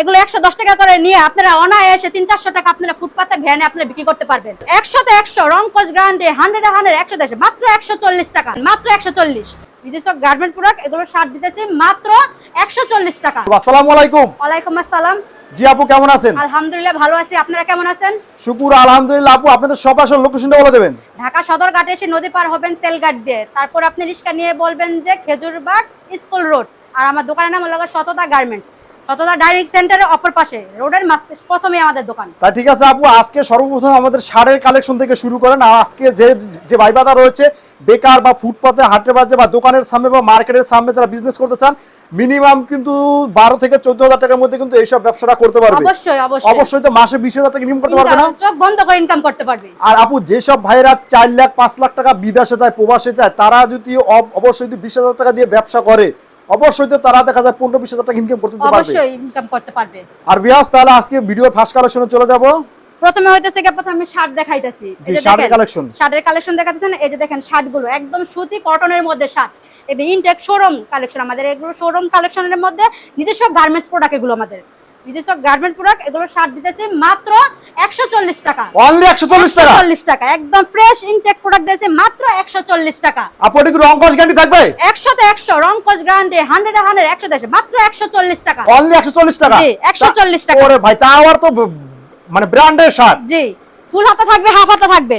এগুলো একশো দশ টাকা করে নিয়ে আপনারা অনায়াসে তিন চারশো টাকা আপনারা ফুটপাতে ভ্যানে আপনারা বিক্রি করতে পারবেন। একশোতে একশো রং কোচ গ্রান্ডে হান্ড্রেড হান্ড্রেড একশো দেশে মাত্র একশো চল্লিশ টাকা মাত্র একশো চল্লিশ। নিজস্ব গার্মেন্ট প্রোডাক্ট এগুলো সার দিতেছি মাত্র একশো চল্লিশ টাকা। আসসালামু আলাইকুম। ওয়ালাইকুম আসসালাম। জি আপু কেমন আছেন? আলহামদুলিল্লাহ ভালো আছি আপনারা কেমন আছেন? শুকুর আলহামদুলিল্লাহ আপু আপনাদের সব আসল লোকেশনটা বলে দেবেন। ঢাকা সদর ঘাটে এসে নদী পার হবেন তেলঘাট দিয়ে। তারপর আপনি রিক্সা নিয়ে বলবেন যে খেজুরবাগ স্কুল রোড। আর আমার দোকানের নাম হলো সততা গার্মেন্টস সততা ডাইরেক্ট সেন্টারের অপর পাশে। রোডের প্রথমে আমাদের দোকান। তা ঠিক আছে আপু আজকে সর্বপ্রথম আমাদের সারের কালেকশন থেকে শুরু করেন। আর আজকে যে যে ভাইবাদা রয়েছে বেকার বা ফুটপাতে হাটে বাজে বা দোকানের সামনে বা মার্কেটের সামনে যারা বিজনেস করতে চান মিনিমাম কিন্তু বারো থেকে চোদ্দ হাজার টাকার মধ্যে কিন্তু এইসব ব্যবসাটা করতে পারবে। অবশ্যই অবশ্যই। তো মাসে বিশ হাজার টাকা ইনকাম করতে পারবে না? চোখ বন্ধ করে ইনকাম করতে পারবে। আর আপু যেসব ভাইরা চার লাখ পাঁচ লাখ টাকা বিদেশে যায় প্রবাসে যায় তারা যদি অব- অবশ্যই যদি বিশ হাজার টাকা দিয়ে ব্যবসা করে অবশ্যই তো তারা দেখা যায় পনেরো বিশ হাজার টাকা ইনকাম করতে পারবে। অবশ্যই ইনকাম করতে পারবে। আর বিয়াস তাহলে আজকে ভিডিও ফার্স্ট কালেকশনে চলে যাব? প্রথমে হইতেছে গিয়ে প্রথমে আমি শার্ট দেখাইতেছি। যে শার্টের কালেকশন শার্টের কালেকশন দেখাতেছেন এই যে দেখেন শার্টগুলো একদম সুতি কটনের মধ্যে শার্ট এটা ইনটেক শোরুম কালেকশন আমাদের এগুলো শোরুম কালেকশনের মধ্যে নিজস্ব গার্মেন্টস প্রোডাক্ট এগুলো আমাদের। নিজস্ব গার্মেন্ট প্রোডাক্ট এগুলো শার্ট দিতেছি মাত্র একশো চল্লিশ টাকা। অনলি একশো চল্লিশ টাকা? চল্লিশ টাকা একদম ফ্রেশ ইনটেক প্রোডাক্ট দিয়েছে মাত্র একশো চল্লিশ টাকা। আপু এটা কি রং কস গ্যারান্টি থাকবে? একশোতে একশো রং কোচ গ্রান্ডে হান্ড্রেড হান্ড্রেড একশো দেশে মাত্র একশো চল্লিশ টাকা। অনলি একশো চল্লিশ টাকা? জি, 140 টাকা। ওরে ভাই তা আবার তো মানে ব্র্যান্ডের শার্ট জি ফুল হাতা থাকবে হাফ হাতা থাকবে।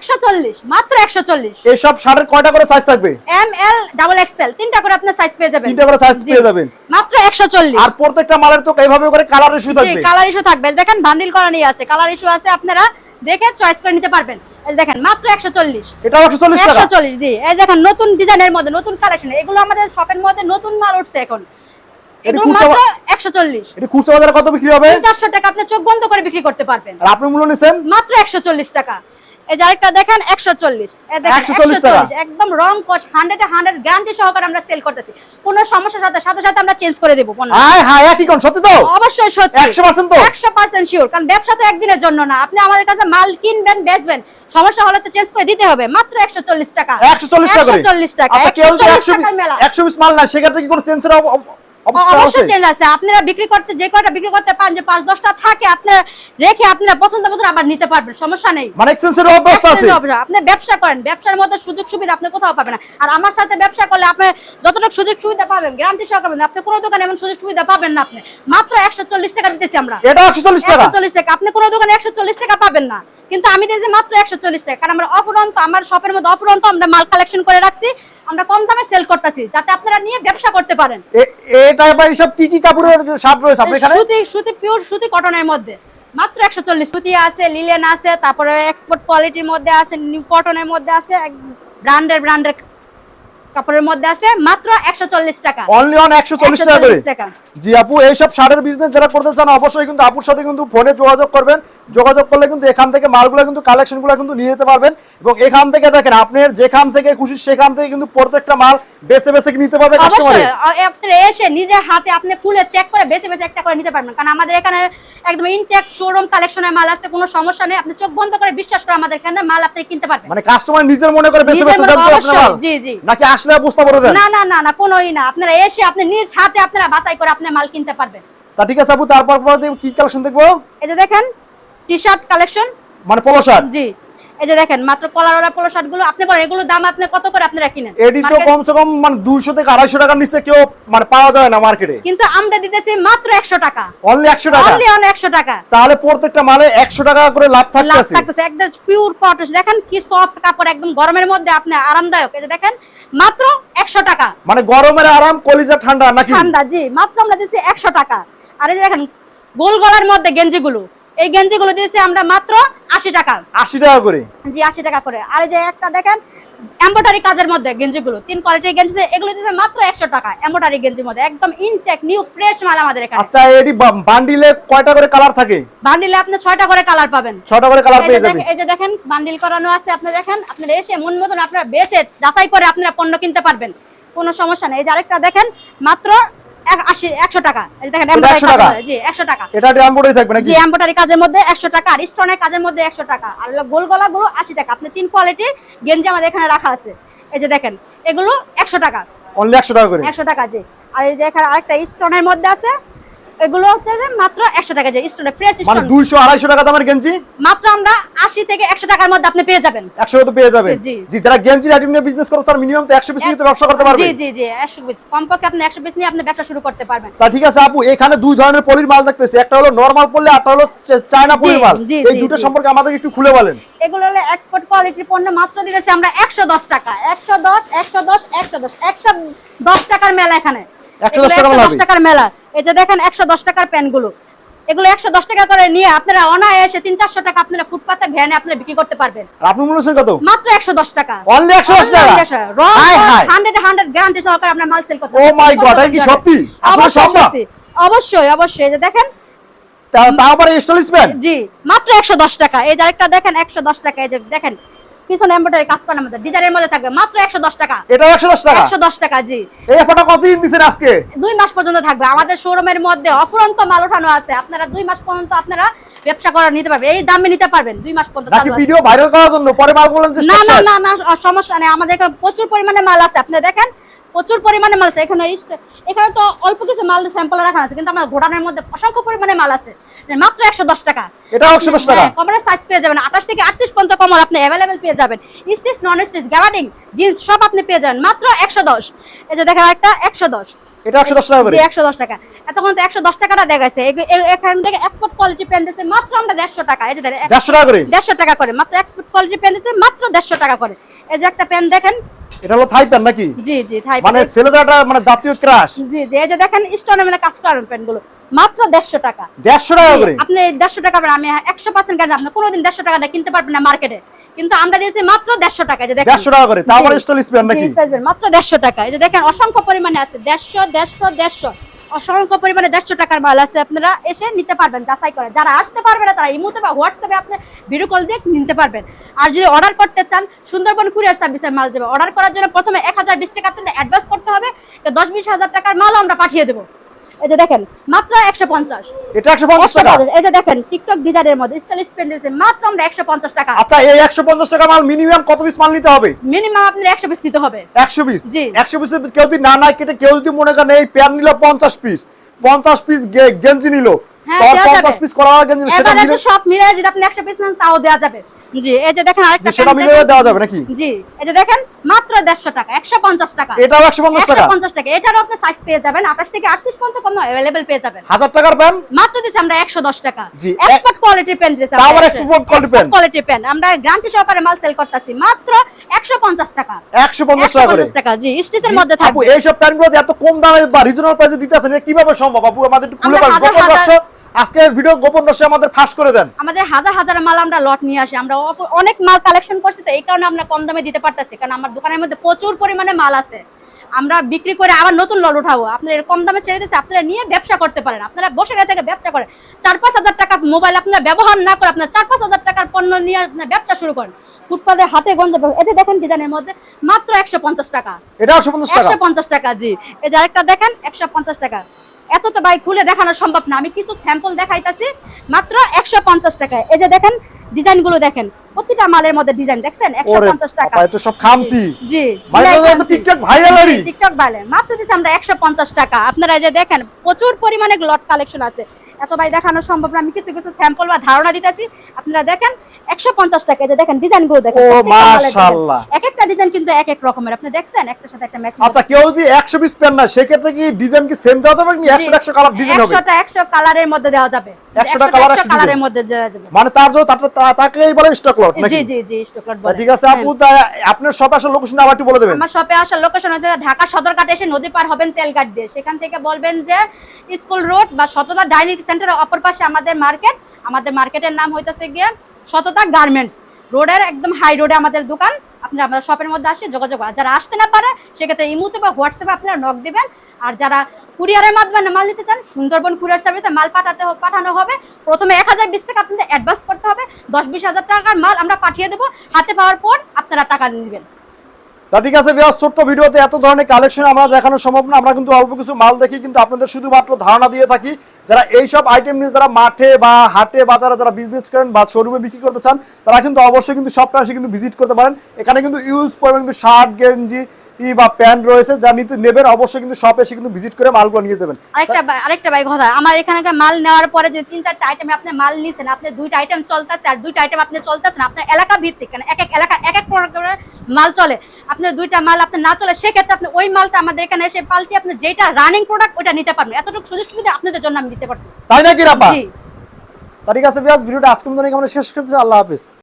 চল্লিশ মাত্র একশো চল্লিশ। এইসব শার্টের কয়টা করে সাইজ থাকবে? এম এল ডাবল এক্সেল তিনটা করে আপনার সাইজ পেয়ে যাবেন। তিনটা করে size পেয়ে যাবেন। মাত্র একশো চল্লিশ। আর প্রত্যেকটা মালের তো এইভাবে করে কালার ইস্যু জি কালার ইস্যু থাকবে। দেখেন বান্ডিল করা নিয়ে আছে। কালার ইস্যু আছে আপনারা দেখে চয়েস করে নিতে পারবেন। দেখেন মাত্র একশো চল্লিশ। এটাও টাকা? একশো চল্লিশ জি। এই দেখেন নতুন ডিজাইনের মধ্যে নতুন কালেকশন এগুলো আমাদের শপের মধ্যে নতুন মাল উঠছে এখন। এটা খুচরা বাজারে কত বিক্রি হবে? চারশো টাকা আপনি চোখ বন্ধ করে বিক্রি করতে পারবেন। আর আপনি মূল্য নিছেন? মাত্র একশো চল্লিশ টাকা। এই যে আরেকটা দেখেন একশো চল্লিশ। 140 টাকা। একদম রং কস হান্ড্রেড হান্ড্রেড গ্যারান্টি সহকারে আমরা সেল করতেছি। কোনো সমস্যার সাথে সাথে সাথে আমরা চেঞ্জ করে দেবো পণ্য হাই হাই একই কোন সত্যি তো? অবশ্যই সত্যি। 100% তো? একশো পার্সেন্ট শিওর কারণ ব্যবসা তো একদিনের জন্য না। আপনি আমাদের কাছে মাল কিনবেন বেচবেন। সমস্যা হলে তো চেঞ্জ করে দিতে হবে। মাত্র একশো চল্লিশ টাকা। একশো চল্লিশ টাকা করে। চল্লিশ টাকা। আচ্ছা, কেউ যদি 140 একশো টাকার মেলা। না সেক্ষেত্রে কি কোনো আছে অবশ্যই চেঞ্জ আছে। আপনারা বিক্রি করতে যে কয়টা বিক্রি করতে পারেন যে পাঁচ দশটা থাকে আপনারা রেখে আপনারা পছন্দ মতো আবার নিতে পারবেন সমস্যা নেই। মানে এক্সচেঞ্জের অবস্থা আছে। আপনি ব্যবসা করেন ব্যবসার মধ্যে সুযোগ সুবিধা আপনি কোথাও পাবেন না। আর আমার সাথে ব্যবসা করলে আপনি যতটুকু সুযোগ সুবিধা পাবেন গ্যারান্টি সহকারে আপনি কোনো দোকানে এমন সুযোগ সুবিধা পাবেন না আপনি। মাত্র একশো চল্লিশ টাকা দিতেছি আমরা। এটা একশো চল্লিশ টাকা? একশো চল্লিশ টাকা। আপনি কোনো দোকানে একশো চল্লিশ টাকা পাবেন না। কিন্তু আমি দিয়েছি মাত্র একশো চল্লিশ টাকা। কারণ আমরা অফুরন্ত আমার শপের মধ্যে অফুরন্ত আমরা মাল কালেকশন করে রাখছি। আমরা কম দামে সেল করতেছি যাতে আপনারা নিয়ে ব্যবসা করতে পারেন। এটা আবার এইসব কি কি কাপড়ের সাপ রয়েছে আপনার এখানে? সুতি সুতি পিওর সুতি কটনের মধ্যে। মাত্র একশো চল্লিশ। সুতি আছে লিলেন আছে তারপরে এক্সপোর্ট কোয়ালিটির মধ্যে আছে নিউ কটনের মধ্যে আছে ব্র্যান্ডের ব্র্যান্ডের কাপড়ের মধ্যে আছে মাত্র একশো চল্লিশ টাকা। অনলি অন একশো চল্লিশ টাকা করে। 140 টাকা। জি আপু এইসব শার্টের বিজনেস যারা করতে চান অবশ্যই কিন্তু আপুর সাথে কিন্তু ফোনে যোগাযোগ করবেন। যোগাযোগ করলে কিন্তু এখান থেকে মালগুলো কিন্তু কালেকশনগুলো কিন্তু নিয়ে যেতে পারবেন। এবং এখান থেকে দেখেন আপনার যেখান থেকে খুশি সেখান থেকে কিন্তু প্রত্যেকটা মাল বেছে বেছে নিতে পারবে কাস্টমারে আপনি এসে নিজে হাতে আপনি খুলে চেক করে বেছে বেছে একটা করে নিতে পারবেন। কারণ আমাদের এখানে একদম ইনটেক শোরুম কালেকশনের মাল আছে কোনো সমস্যা নেই। আপনি চোখ বন্ধ করে বিশ্বাস করে আমাদের এখানে মাল আপনি কিনতে পারবেন। মানে কাস্টমার নিজের মনে করে বেছে বেছে দেন আপনার মাল? জি, জি। নাকি আসলে বুঝতে পারে দেন। না না না না কোনোই না। আপনারা এসে আপনি নিজ হাতে আপনারা বাছাই করে আপনি মাল কিনতে পারবেন। তা ঠিক আছে আপু তারপর পরে কি কালেকশন দেখব। এই যে দেখেন টি শার্ট কালেকশন মানে পলো শার্ট জি। এই যে দেখেন মাত্র পোলো শার্টগুলো। আপনি বলেন এগুলো দাম আপনি কত করে আপনারা কিনেন? তো কমসে কম মানে দুইশো থেকে আড়াইশো টাকার নিচে কেউ মানে পাওয়া যায় না মার্কেটে কিন্তু আমরা দিতেছি মাত্র একশো টাকা। অনলি একশো টাকা? অনলি অন একশো টাকা। তাহলে প্রত্যেকটা মালে একশো টাকা করে লাভ লাভ থাকতেছে। থাকতেছে একদম পিওর কটন দেখেন কি সফট কাপড় একদম গরমের মধ্যে আপনি আরামদায়ক। এই যে দেখেন মাত্র একশো টাকা। মানে গরমের আরাম কলিজা ঠান্ডা নাকি? ঠান্ডা জি মাত্র আমরা দিচ্ছি একশো টাকা। আর এই যে দেখেন গোল গলার মধ্যে গেঞ্জিগুলো। এই গেঞ্জিগুলো দিয়েছি আমরা মাত্র আশি টাকা। আশি টাকা করে? জি আশি টাকা করে। আর এই যে একটা দেখেন এম্বোটারি কাজের মধ্যে গেঞ্জিগুলো তিন কোয়ালিটির গেঞ্জি এগুলো দিতে মাত্র একশো টাকা এম্বোটারি গেঞ্জির মধ্যে একদম ইনটেক নিউ ফ্রেশ মাল আমাদের এখানে। আচ্ছা এটি বান্ডিলে কয়টা করে কালার থাকে? বান্ডিলে আপনি ছয়টা করে কালার পাবেন। 6টা করে কালার পেয়ে যাবেন। দেখেন- এই যে দেখেন বান্ডিল করানো আছে আপনি দেখেন আপনারা এসে মন মতন আপনারা বেছে যাচাই করে আপনারা পণ্য কিনতে পারবেন। কোনো সমস্যা নেই। এই যে আরেকটা দেখেন মাত্র একশো টাকা। দেখেন এটা embroidery 100 কাজের মধ্যে, জি একশো টাকা। এটা ড্যাম্বোর্ডে থাকবে নাকি? জি এম্বোটারি কাজের মধ্যে একশো টাকা আর স্টোনের কাজের মধ্যে একশো টাকা। আর গোল গলা গুলো আশি টাকা। আপনি তিন কোয়ালিটির গেঞ্জি আমাদের এখানে রাখা আছে। এই যে দেখেন এগুলো একশো টাকা। অনলি একশো টাকা করে? একশো টাকা জি। আর এই যে এখানে আরেকটা স্টোনের মধ্যে আছে এগুলো হচ্ছে মাত্র একশো টাকা যে স্টোনে ফ্রেশ মানে টাকা দামের গেঞ্জি? মাত্র আমরা আশি থেকে একশো টাকার মধ্যে আপনি পেয়ে যাবেন। একশো তো পেয়ে যাবেন। জি। যারা গেঞ্জির আইটেম নিয়ে বিজনেস করে তার মিনিমাম তো একশো পিস নিয়ে ব্যবসা করতে পারবে। জি জি জি একশো পিস কমপক্ষে আপনি একশো পিস নিয়ে আপনি ব্যবসা শুরু করতে পারবেন। তা ঠিক আছে আপু এখানে দুই ধরনের পলির মাল দেখতেছি। একটা হলো নরমাল পলি একটা হলো চায়না পলির মাল। এই দুটো সম্পর্কে আমাদের একটু খুলে বলেন। এগুলো হলো এক্সপোর্ট কোয়ালিটির পণ্য মাত্র দিতেছি আমরা একশো দশ টাকা। একশো দশ একশো দশ একশো দশ একশো দশ টাকার মেলা এখানে। 110 টাকার মেলা হবে? টাকার মেলা। এই যে দেখেন একশো দশ টাকার প্যান্টগুলো এগুলো একশো দশ টাকা করে নিয়ে আপনারা অনায়াসে তিন চারশো টাকা আপনারা ফুটপাতে ভ্যানে আপনারা বিক্রি করতে পারবেন। আর আপনি কত? মাত্র একশো দশ টাকা। Only 110 টাকা? হান্ড্রেড হান্ড্রেড গ্যারান্টি সহকারে আপনার মাল সেল করতে Oh my God, এটা কি সত্যি? আসলে অবশ্যই সম্ভব? অবশ্যই অবশ্যই। এই যে দেখেন। তারপরে জি মাত্র একশো দশ টাকা। এই যে আরেকটা দেখেন একশো দশ টাকা। এই যে দেখেন পিছনে এমব্রয়ডারি কাজ করার মধ্যে ডিজাইনের মধ্যে থাকবে মাত্র একশো দশ টাকা। এটা 110 টাকা? একশো দশ টাকা জি। এই অফারটা কতদিন দিবেন আজকে? দুই মাস পর্যন্ত থাকবে। আমাদের শোরুমের মধ্যে অফুরন্ত মাল ওঠানো আছে। আপনারা দুই মাস পর্যন্ত আপনারা ব্যবসা করা নিতে পারবেন। এই দামে নিতে পারবেন। দুই মাস পর্যন্ত নাকি ভিডিও ভাইরাল করার জন্য? পরে মাল বলেন না না না না সমস্যা নেই। আমাদের এখানে প্রচুর পরিমাণে মাল আছে। আপনি দেখেন প্রচুর পরিমাণে মাল আছে। এখানে এখানে তো অল্প কিছু মাল স্যাম্পল রাখা আছে কিন্তু আমার গোডানের মধ্যে অসংখ্য পরিমাণে মাল আছে। মাত্র একশো দশ টাকা। এটাও 110 টাকা? কমারের সাইজ পেয়ে যাবেন। আঠাশ থেকে আটত্রিশ পর্যন্ত কমর আপনি অ্যাভেলেবেল পেয়ে যাবেন। Stitch non stitch gabardine jeans সব আপনি পেয়ে যাবেন। মাত্র একশো দশ। এই যে দেখেন একটা একশো দশ। এটা একশো দশ টাকা একশো দশ টাকা। এতক্ষণ তো একশো দশ টাকাটা দেখাচ্ছে এখান থেকে এক্সপোর্ট কোয়ালিটি পেন দিচ্ছে মাত্র আমরা দেড়শো টাকা। এই যে দেড়শো টাকা করে? দেড়শো টাকা করে মাত্র এক্সপোর্ট কোয়ালিটি পেন দিচ্ছে মাত্র দেড়শো টাকা করে। এই যে একটা পেন দেখেন। এটা হলো থাই প্যান্ট নাকি? জি জি থাই মানে। মানে জাতীয় ক্রাশ জি জি এই যে দেখেন স্টোনে মেলা কাজ করেন পেনগুলো মাত্র দেড়শো টাকা। দেড়শো টাকা করে? আপনি দেড়শো টাকা পাবেন আমি একশো পার্সেন্ট গ্যারান্টি আপনি কোনোদিন দেড়শো টাকা দিয়ে কিনতে পারবেন না মার্কেটে কিন্তু আমরা দিয়েছি মাত্র দেড়শো টাকা যে দেখেন। 150 টাকা করে, তারপরে জি, স্টাইলিশ নাকি? জি, মাত্র দেড়শো টাকা। এই যে দেখেন অসংখ্য পরিমাণে আছে। দেড়শো দেড়শো দেড়শো। অসংখ্য পরিমাণে দেড়শো টাকার মাল আছে, আপনারা এসে নিতে পারবেন, যাচাই করে। যারা আসতে পারবে না, তারা ইমুতে বা হোয়াটসঅ্যাপে আপনি ভিডিও কল দিয়ে নিতে পারবেন। আর যদি অর্ডার করতে চান, সুন্দরবন কুরিয়ার সার্ভিসের মাল দেবে। অর্ডার করার জন্য প্রথমে এক হাজার বিশ টাকা আপনাদের অ্যাডভান্স করতে হবে, তো দশ বিশ হাজার টাকার মাল আমরা পাঠিয়ে দেবো। এই যে দেখেন মাত্র একশো পঞ্চাশ। এটা একশো পঞ্চাশ টাকা? এই যে দেখেন টিকটক ডিজাইনের মধ্যে স্টাইলিশ পেন মাত্র আমরা একশো পঞ্চাশ টাকা। আচ্ছা এই একশো পঞ্চাশ টাকা মাল মিনিমাম কত পিস মাল নিতে হবে? মিনিমাম আপনার একশো পিস দিতে হবে। একশো পিস জি। একশো পিস কেউ যদি না না কেটে কেউ যদি মনে করেন এই প্যান্ট নিল পঞ্চাশ পিস পঞ্চাশ পিস গেঞ্জি নিল হ্যাঁ, তো দেওয়া পঞ্চাশ যাবে। পিস করা গেঞ্জি সেটা মিলে সব মিলে যদি আপনি একশো পিস নেন তাও দেওয়া যাবে। জি এই যে দেখেন আরেকটা সেটা pen দেওয়া যাবে নাকি? জি এই যে দেখেন মাত্র দেড়শো টাকা টাকা। এটাও একশো পঞ্চাশ টাকা? পঞ্চাশ টাকা এটারও আপনি সাইজ পেয়ে যাবেন আঠাশ থেকে আটত্রিশ পর্যন্ত কম অ্যাভেলেবেল পেয়ে যাবেন। হাজার টাকার প্যান্ট মাত্র দিচ্ছি আমরা একশো দশ টাকা। জি, এক্সপোর্ট কোয়ালিটির পেন দিচ্ছি তাও আবার export quality pen? কোয়ালিটির পেন আমরা গ্যারান্টি সহকারে মাল সেল করতেছি মাত্র একশো পঞ্চাশ টাকা। একশো পঞ্চাশ টাকা করে? 150 টাকা জি স্টিচের জি, মধ্যে আপু থাকবে এইসব প্যান্ট এত কম দামে বা রিজনেবল প্রাইসে দিতে এটা কীভাবে সম্ভব? আপু আমাদের একটু খুলে আজকের ভিডিও গোপন রহস্য আমাদের ফাঁস করে দেন। আমাদের হাজার হাজার মাল আমরা লট নিয়ে আসি আমরা অনেক মাল কালেকশন করছি তো এই কারণে আমরা কম দামে দিতে পারতেছি কারণ আমার দোকানের মধ্যে প্রচুর পরিমাণে মাল আছে। আমরা বিক্রি করে আবার নতুন লট উঠাবো। আপনারা কম দামে ছেড়ে দিচ্ছে আপনারা নিয়ে ব্যবসা করতে পারেন। আপনারা বসে গিয়ে থেকে ব্যবসা করেন। চার পাঁচ হাজার টাকা মোবাইল আপনারা ব্যবহার না করে আপনার চার পাঁচ হাজার টাকার পণ্য নিয়ে ব্যবসা শুরু করেন। ফুটপাতে হাতে গঞ্জে এই যে দেখেন ডিজাইনের মধ্যে মাত্র একশো পঞ্চাশ টাকা। এটা একশো টাকা। একশো পঞ্চাশ টাকা জি। এই যে আরেকটা দেখেন একশো পঞ্চাশ টাকা। এত তো ভাই খুলে দেখানো সম্ভব না। আমি কিছু স্যাম্পল দেখাইতাছি মাত্র একশো পঞ্চাশ টাকায়। এই যে দেখেন ডিজাইনগুলো দেখেন প্রতিটা মালের মধ্যে ডিজাইন দেখছেন? একশো পঞ্চাশ টাকা। তো সব খামচি। জি জি, তো খামচি। টিকটক ভাইরাল টিকটক ভাইরাল মাত্র দিচ্ছি আমরা একশো পঞ্চাশ টাকা। আপনারা যে দেখেন প্রচুর পরিমাণে লট কালেকশন আছে। এত ভাই দেখানো সম্ভব না। আমি কিছু কিছু স্যাম্পল বা ধারণা দিতেছি। আপনারা দেখেন একশো পঞ্চাশ টাকা। যে দেখেন ডিজাইনগুলো দেখেন। ও, প্রত্যেকটা একটা ডিজাইন কিন্তু এক এক রকমের। আপনি দেখছেন একটার সাথে একটা ম্যাচিং আচ্ছা কেউ যদি একশো পিস প্যান্ট না সেক্ষেত্রে কি ডিজাইন কি সেম দেওয়া যাবে নাকি একশো একশো কালার ডিজাইন হবে? একশোটা একশো কালারের মধ্যে দেওয়া যাবে। 100টা colour, 100 কালারের মধ্যে দেওয়া যাবে। মানে তার জন্য তাকেই বলে স্টক লট নাকি? জি জি জি স্টকলট তা বলে। ঠিক আছে আপু তা আপনার সব আসলে লোকেশন আবার একটু বলে দেবেন। আমার শপে আসার লোকেশন হচ্ছে ঢাকা সদরঘাট এসে নদী পার হবেন তেলঘাট দিয়ে। সেখান থেকে বলবেন যে স্কুল রোড বা শততা ডাইনিং সেন্টারের অপর পাশে আমাদের মার্কেট আমাদের মার্কেটের নাম হইতেছে গিয়ে শততা গার্মেন্টস রোডের একদম হাই রোডে আমাদের দোকান। আপনারা আমাদের শপের মধ্যে আসে যোগাযোগ করেন। যারা আসতে না পারে, সেক্ষেত্রে ইমুতে বা হোয়াটসঅ্যাপে আপনারা নক দেবেন। আর যারা কুরিয়ারের মাধ্যমে মাল নিতে চান, সুন্দরবন কুরিয়ার সার্ভিসে মাল পাঠাতে পাঠানো হবে। প্রথমে এক হাজার বিশ টাকা আপনাদের অ্যাডভান্স করতে হবে। দশ বিশ হাজার টাকার মাল আমরা পাঠিয়ে দেবো। হাতে পাওয়ার পর আপনারা টাকা নেবেন। তা ঠিক আছে বিয়াস ছোট্ট ভিডিওতে এত ধরনের কালেকশন আমরা দেখানো সম্ভব না। আমরা কিন্তু অল্প কিছু মাল দেখি, কিন্তু আপনাদের শুধুমাত্র ধারণা দিয়ে থাকি, যারা এইসব আইটেম নিয়ে যারা মাঠে বা হাটে বা যারা যারা বিজনেস করেন বা শোরুমে বিক্রি করতে চান, তারা কিন্তু অবশ্যই কিন্তু এসে কিন্তু ভিজিট করতে পারেন। এখানে কিন্তু ইউজ পরিমাণ কিন্তু শার্ট গেঞ্জি বা প্যান্ট রয়েছে যা নিতে নেবেন অবশ্যই কিন্তু শপ এসে কিন্তু ভিজিট করে মালগুলো নিয়ে যাবেন। আরেকটা আরেকটা ভাই কথা আমার এখানে মাল নেওয়ার পরে যে তিন চারটা আইটেম আপনি মাল নিছেন আপনি দুইটা আইটেম চলতেছে আর দুইটা আইটেম আপনি চলতেছেন আপনার এলাকা ভিত্তিক কারণ এক এক এলাকা এক এক প্রকারের মাল চলে। আপনি দুইটা মাল আপনি না চলে সেক্ষেত্রে আপনি ওই মালটা আমাদের এখানে এসে পাল্টে আপনি যেটা রানিং প্রোডাক্ট ওটা নিতে পারবেন। এতটুকু সুযোগ সুবিধা আপনাদের জন্য আমি দিতে পারব। তাই নাকি রাপা ঠিক আছে বিয়াস ভিডিওটা আজকে মতো আমরা শেষ করতে আল্লাহ হাফিজ।